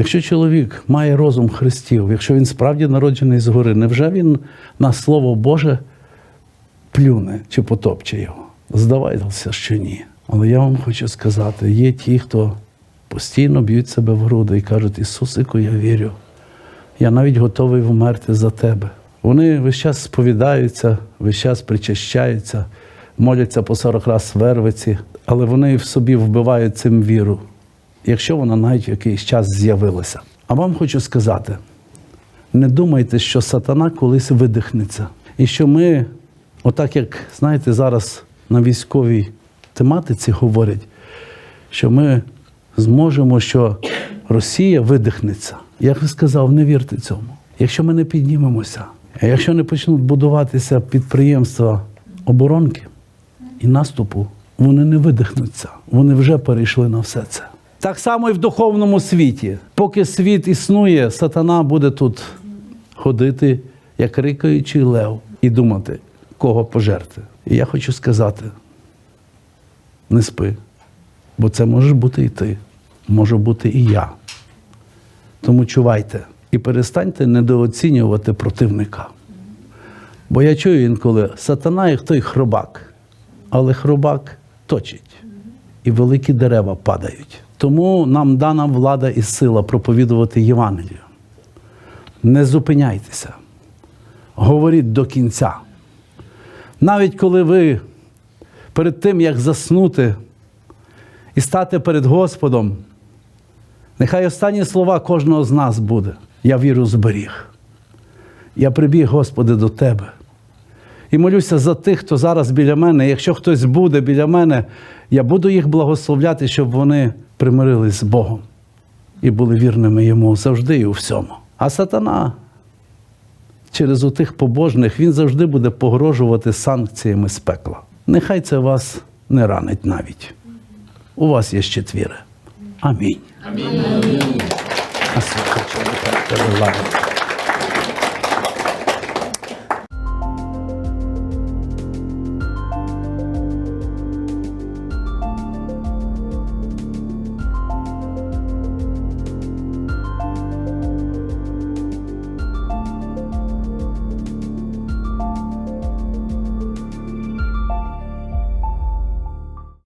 Якщо чоловік має розум Христів, якщо він справді народжений згори, невже він на Слово Боже плюне чи потопче його? Здавайтеся, що ні. Але я вам хочу сказати: є ті, хто постійно б'ють себе в груди і кажуть, Ісусику, я вірю. Я навіть готовий вмерти за тебе. Вони весь час сповідаються, весь час причащаються, моляться по 40 раз вервиці, але вони в собі вбивають цим віру, якщо вона навіть якийсь час з'явилася. А вам хочу сказати: не думайте, що сатана колись видихнеться. І що ми, отак як знаєте, зараз на військовій тематиці говорять, що ми зможемо, що Росія видихнеться. Я ж сказав, не вірте цьому. Якщо ми не піднімемося, а якщо не почнуть будуватися підприємства оборонки і наступу, вони не видихнуться. Вони вже перейшли на все це. Так само і в духовному світі. Поки світ існує, сатана буде тут ходити, як рикаючий лев, і думати, кого пожерти. І я хочу сказати: не спи, бо це може бути і ти, може бути і я. Тому чувайте і перестаньте недооцінювати противника. Бо я чую інколи, сатана як той хробак, але хробак точить, і великі дерева падають. Тому нам дана влада і сила проповідувати Євангелію. Не зупиняйтеся, говоріть до кінця. Навіть коли ви перед тим, як заснути і стати перед Господом, нехай останні слова кожного з нас буде. Я віру зберіг. Я прибіг, Господи, до Тебе. І молюся за тих, хто зараз біля мене. Якщо хтось буде біля мене, я буду їх благословляти, щоб вони примирились з Богом і були вірними йому завжди і у всьому. А сатана через отих побожних він завжди буде погрожувати санкціями з пекла. Нехай це вас не ранить навіть. У вас є ще твіри. Амінь. Амінь. А